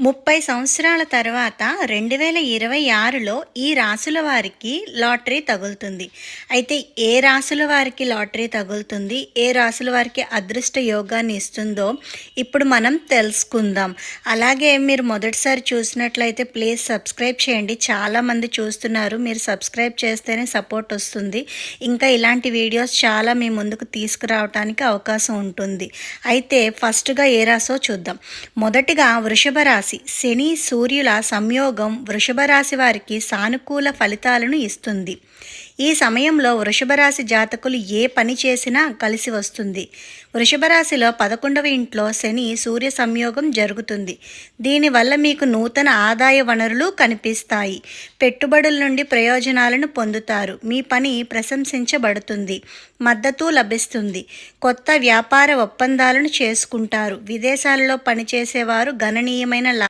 ముప్పై సంవత్సరాల తర్వాత రెండు వేల ఇరవై ఆరులో ఈ రాసుల వారికి లాటరీ తగులుతుంది. అయితే ఏ రాసుల వారికి లాటరీ తగులుతుంది? ఏ రాసుల వారికి అదృష్ట యోగాన్ని ఇస్తుందో ఇప్పుడు మనం తెలుసుకుందాం. అలాగే మీరు మొదటిసారి చూసినట్లయితే ప్లీజ్ సబ్స్క్రైబ్ చేయండి. చాలామంది చూస్తున్నారు. మీరు సబ్స్క్రైబ్ చేస్తేనే సపోర్ట్ వస్తుంది. ఇంకా ఇలాంటి వీడియోస్ చాలా మీ ముందుకు తీసుకురావడానికి అవకాశం ఉంటుంది. అయితే ఫస్ట్గా ఏ రాసో చూద్దాం. మొదటిగా వృషభ రాశి. శని సూర్యుల సంయోగం వృషభ రాశి వారికి సానుకూల ఫలితాలను ఇస్తుంది. ఈ సమయంలో వృషభ రాశి జాతకులు ఏ పని చేసినా కలిసి వస్తుంది. వృషభ రాశిలో పదకొండవ ఇంట్లో శని సూర్య సంయోగం జరుగుతుంది. దీనివల్ల మీకు నూతన ఆదాయ వనరులు కనిపిస్తాయి. పెట్టుబడుల నుండి ప్రయోజనాలను పొందుతారు. మీ పని ప్రశంసించబడుతుంది. మద్దతు లభిస్తుంది. కొత్త వ్యాపార ఒప్పందాలను చేసుకుంటారు. విదేశాలలో పనిచేసేవారు గణనీయమైన